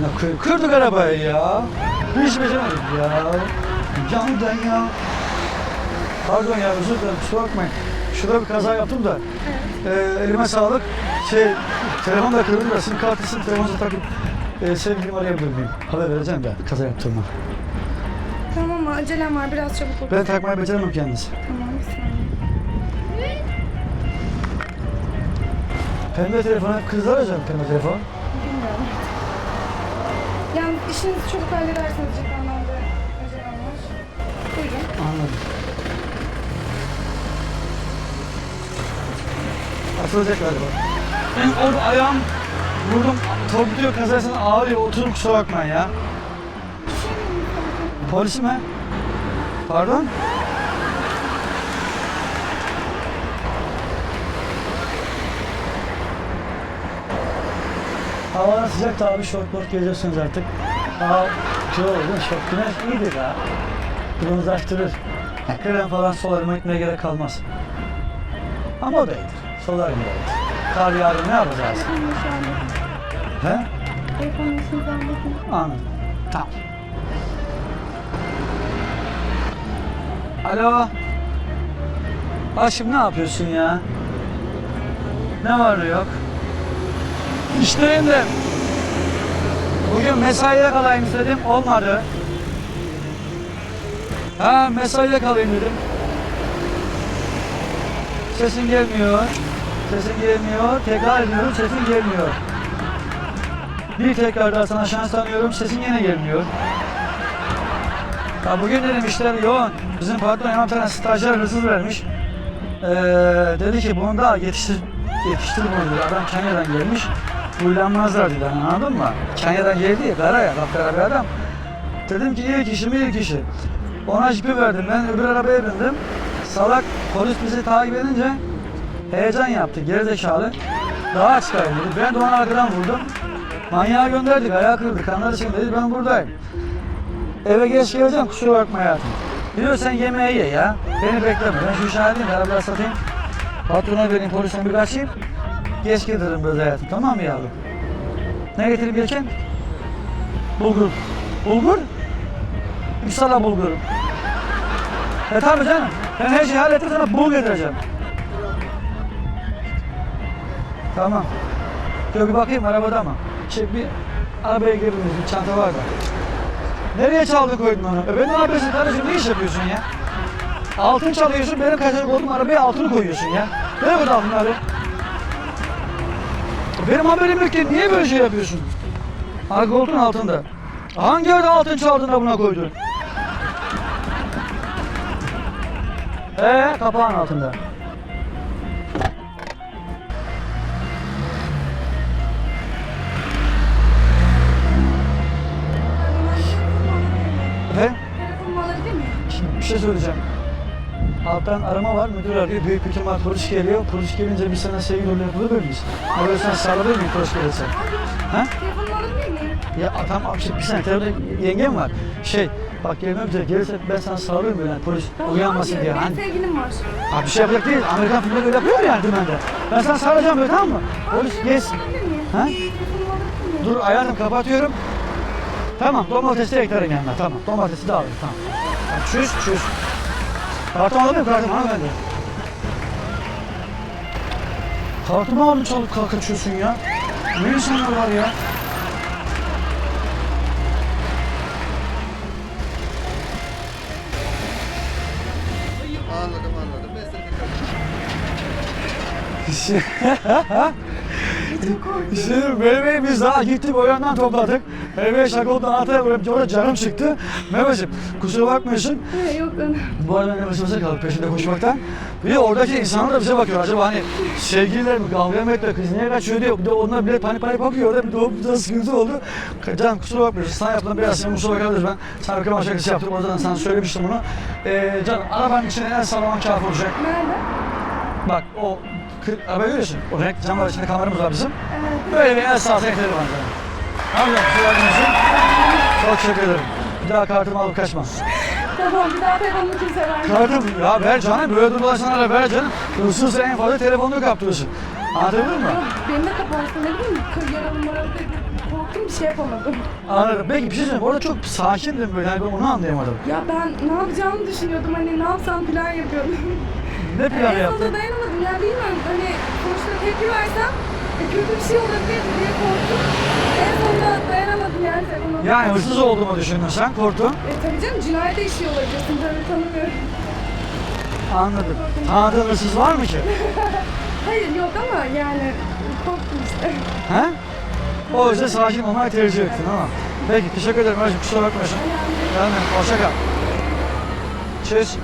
amına koyayım. Kırdık arabayı ya. Hiç beceremedik ya. Candan ya. Pardon ya özür dilerim kusura bakmayın. Şurada bir kaza yaptım da. Ee, elime sağlık. Şey, telefon da kırıldı da sim kartısını telefonunuza takıp e, sevgilimi arayabilir miyim? Haber vereceğim de kaza yaptığımı. Tamam ama acelem var biraz çabuk ol. Ben takmayı beceremem kendisi. Tamam bir saniye. Pembe telefonu hep kızlar arayacağım pembe telefon. Yani işinizi çabuk hallederseniz cidden ben de acelem var. Buyurun. Anladım. Atılacak galiba. Ben orada ayağım vurdum. Torpidoya kazasına ağrıyor. Oturup kusura bakmayın ya. Polis mi? Pardon? Hava sıcak da abi şort bort geziyorsunuz artık. Daha kilo oldun şort güneş iyidir ha. Bronzlaştırır. Ya krem falan solarıma gitmeye gerek kalmaz. Ama o da iyidir. Solarım da iyidir. Kar yağıyor ne yapacağız? He? Anladım. Tamam. Alo. Aşkım ne yapıyorsun ya? Ne var yok? İşteyim de. Bugün mesaiye kalayım istedim. Olmadı. Ha mesaiye kalayım dedim. Sesin gelmiyor. Sesin gelmiyor. Tekrar ediyorum sesin gelmiyor. Bir tekrar daha sana şans tanıyorum. Sesin yine gelmiyor. Ya bugün dedim işler yoğun. Bizim patron bir tane stajyer hırsız vermiş. Ee, dedi ki bunu da yetiştir, yetiştir bunu dedi. Adam Kenya'dan gelmiş. Huylanmazlar dedi. Anladın mı? Kenya'dan geldi ya, kara ya, kapkara bir adam. Dedim ki iyi kişi mi iyi kişi. Ona jipi verdim. Ben öbür arabaya bindim. Salak polis bizi takip edince heyecan yaptı. Gerizekalı. Daha dedi. Ben de onu arkadan vurdum. Manyağı gönderdik. Ayağı kırıldı. Kanlar için dedi. Ben buradayım. Eve geç geleceğim. Kusura bakma hayatım. Diyor sen yemeği ye ya. Beni bekleme. Ben şu işe halledeyim. Arabaları satayım. Patrona vereyim. Polisten bir kaçayım. Geç gelirim biraz hayatım. Tamam mı yavrum? Ne getireyim gelirken? Bulgur. Bulgur? Bir sana bulgur. E tabii canım. Ben her şeyi hallettim sana bul getireceğim. Tamam. Dur bir bakayım arabada mı? Şey bir arabaya girebiliriz. Bir çanta var da. Nereye çaldın koydun onu? E ben ne yapıyorsun kardeşim? Ne iş yapıyorsun ya? Altın çalıyorsun, benim kaçacak olduğum arabaya altını koyuyorsun ya. Ne bu altınları? Benim haberim yok ki niye böyle şey yapıyorsun? Ha koltuğun altında. Hangi yerde altın çaldın da buna koydun? Ee kapağın altında. Efendim? Telefonumu alabilir miyim? Şimdi bir şey söyleyeceğim. Alttan arama var, müdür arıyor, büyük bir ihtimal polis geliyor. Polis gelince bir sana sevgi rolü yapılır mıyız? Ha böyle sen sarılır mıyım polis gelirse? Ha? Miyim? Ya tam işte bir sene telefonda yengem var. Şey, bak gelmem üzere gelirse ben sana sarılırım böyle yani polis uyanmasın diye. Hani, sevgilim var. ha bir şey yapacak değil, Amerikan filmleri öyle yapıyor yani dümende. Ben sana sarılacağım böyle tamam mı? Polis gelsin. Miyim? Ha? Miyim? Dur hayatım kapatıyorum. Tamam domatesi eklerim yanına tamam. Domatesi de alayım tamam. Çüz çüz. Kartım miyim kartım hanımefendi? Kartımı aldın çalıp kalk kaçıyorsun ya. Ne insanlar var ya? Anladım anladım. Ben seni tekrar İşte, işte Mehmet'i biz daha gittik o yandan topladık. Mehmet'e şaka oldu anahtarı bırakıp orada canım çıktı. Mehmet'ciğim kusura bakmıyorsun. Yok canım. Bu arada ne başımıza kaldık peşinde koşmaktan. Bir de oradaki insanlar da bize bakıyor. Acaba hani sevgililer mi kavga mı ettiler, kız niye kaçıyor diyor. Bir de onlar bile panik panik bakıyor. Orada bir o bir de sıkıntı oldu. Can kusura bakmıyorsun. Sana yapılan biraz senin kusura bakabiliriz ben. Sana bir kama şakası yaptım. O zaman sana söylemiştim bunu. Ee, can arabanın içine en sağlam kafi olacak. Nerede? Bak o kır, araba görüyorsun. O renk camlar içinde kameramız var bizim. Evet. Böyle bir el sağlık ekleri var. canım. Kusura bakmıyorsun. Çok teşekkür ederim. Bir daha kartımı alıp kaçma. Tamam bir daha telefonumu kimse vermez. Kartım ya ver canım böyle sana ver canım. Hırsız en fazla telefonunu kaptırırsın. Muyum? Yok, Benim de kaparsın ne bileyim. Kır yaralı maralı korktum bir şey yapamadım. Anladım. Peki bir şey söyleyeyim. Orada çok sakindim böyle. Yani ben onu anlayamadım. Ya ben ne yapacağımı düşünüyordum hani ne yapsam plan yapıyordum. Ne planı en sonunda yaptın? dayanamadım ya bilmiyorum hani sonuçta tepki versem kötü bir şey olabilir diye korktum. En sonunda dayanamadım yani telefonu. Yani hırsız olduğumu düşündün sen, korktun. E tabii canım cinayet de işiyor olabilirsin tabii tanımıyorum. Anladım. Tanıdığın hırsız var mı ki? Hayır yok ama yani korktum işte. He? O yüzden sakin olmayı tercih ettin ama. Peki teşekkür ederim. Kusura bakmıyorsun. Yani hoşça kal. Cheers.